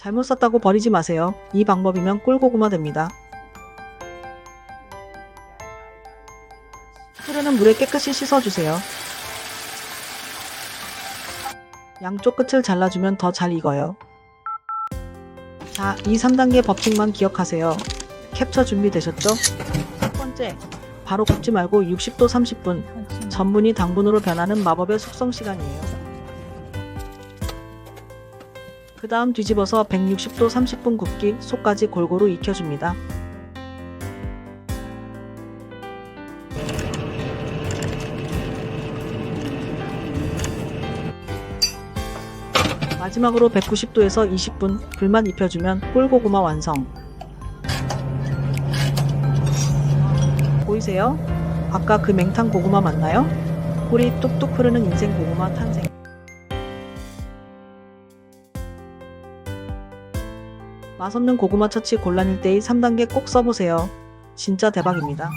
잘못 샀다고 버리지 마세요. 이 방법이면 꿀고구마 됩니다. 흐르는 물에 깨끗이 씻어주세요. 양쪽 끝을 잘라주면 더 잘 익어요. 자, 이 3단계 법칙만 기억하세요. 캡처 준비되셨죠? 첫 번째, 바로 굽지 말고 60도 30분, 전분이 당분으로 변하는 마법의 숙성 시간이에요. 그 다음 뒤집어서 160도 30분 굽기, 속까지 골고루 익혀줍니다. 마지막으로 190도에서 20분 불만 입혀주면 꿀고구마 완성. 보이세요? 아까 그 맹탕 고구마 맞나요? 꿀이 뚝뚝 흐르는 인생 고구마 탄생. 맛없는 고구마 처치 곤란일 때의 3단계 꼭 써보세요. 진짜 대박입니다.